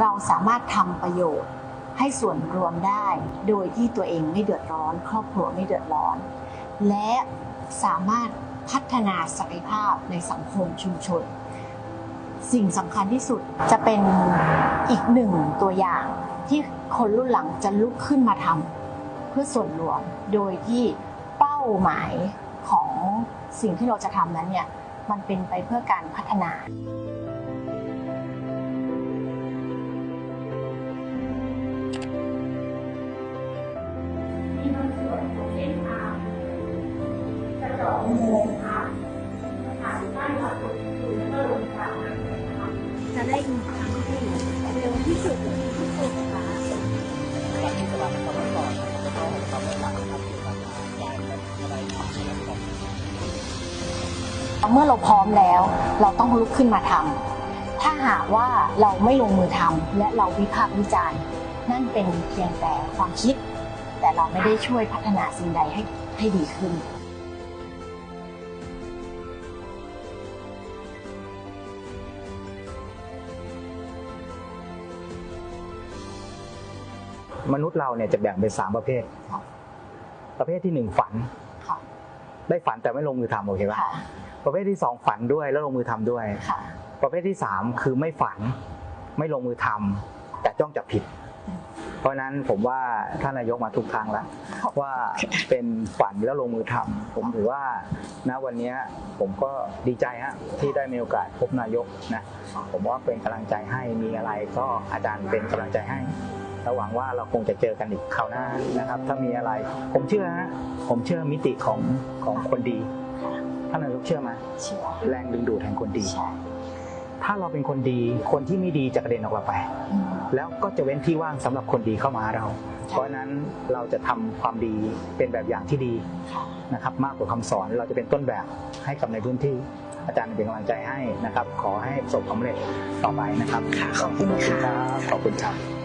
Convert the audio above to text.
เราสามารถทำประโยชน์ให้ส่วนรวมได้ โดยที่ตัวเองไม่เดือดร้อน ครอบครัวไม่เดือดร้อน และสามารถพัฒนาศักยภาพในสังคมชุมชน สิ่งสำคัญที่สุดจะเป็นอีกหนึ่งตัวอย่างที่คนรุ่นหลังจะลุกขึ้นมาทำเพื่อส่วนรวม โดยที่เป้าหมายของสิ่งที่เราจะทำนั้นเนี่ยมันเป็นไปเพื่อการพัฒนา กระจกโมงค่ะผ่านใต้หลักสูตรแล้วก็ลงกลางนะจะได้มีทางที่เร็วที่สุดที่สุดค่ะหลังที่สลับกับก่อนแล้วก็ทำหลักครับการอะไรเมื่อเราพร้อมแล้ว เราต้องลุกขึ้นมาทำถ้าหากว่าเราไม่ลงมือทำและเราวิพากษ์วิจารณ์ นั่นเป็นเพียงแต่ความคิด แต่เราไม่ได้ช่วยพัฒนาสิ่งใดให้ให้ดีขึ้น มนุษย์เราเนี่ยจะแบ่งเป็นสามประเภทค่ะประเภทที่หนึ่งฝันค่ะได้ฝันแต่ไม่ลงมือทำโอเคป่ะค่ะประเภทที่สองฝันด้วยแล้วลงมือทำด้วยค่ะประเภทที่สามคือไม่ฝันไม่ลงมือทำแต่จ้องจับผิดอืมเพราะฉะนั้นผมว่าท่านนายกมาทุกครั้งแล้วว่าเป็นฝันแล้วลงมือทำผมถือว่าณวันนี้ผมก็ดีใจฮะที่ได้มีโอกาสพบนายกนะผมว่าเป็นกำลังใจให้มีอะไรก็อาจารย์เป็นกำลังใจให้ และหวังว่าเราคงจะเจอกันอีกคราวหน้านะครับ ถ้ามีอะไร ผมเชื่อฮะผมเชื่อมิติของของคนดีท่านนายกเชื่อไหมเชื่อแรงดึงดูดแห่งคนดีใช่ถ้าเราเป็นคนดี คนที่ไม่ดีจะกระเด็นออกเราไปอืมแล้วก็จะเว้นที่ว่างสำหรับคนดีเข้ามาหาเรา เพราะฉะนั้นเราจะทำความดีเป็นแบบอย่างที่ดีค่ะนะครับ มากกว่าคำสอนเราจะเป็นต้นแบบให้กับในพื้นที่อาจารย์เป็นกำลังใจให้นะครับ ขอให้ประสบความสำเร็จต่อไปนะครับขอบคุณค่ะรับขอบคุณครับ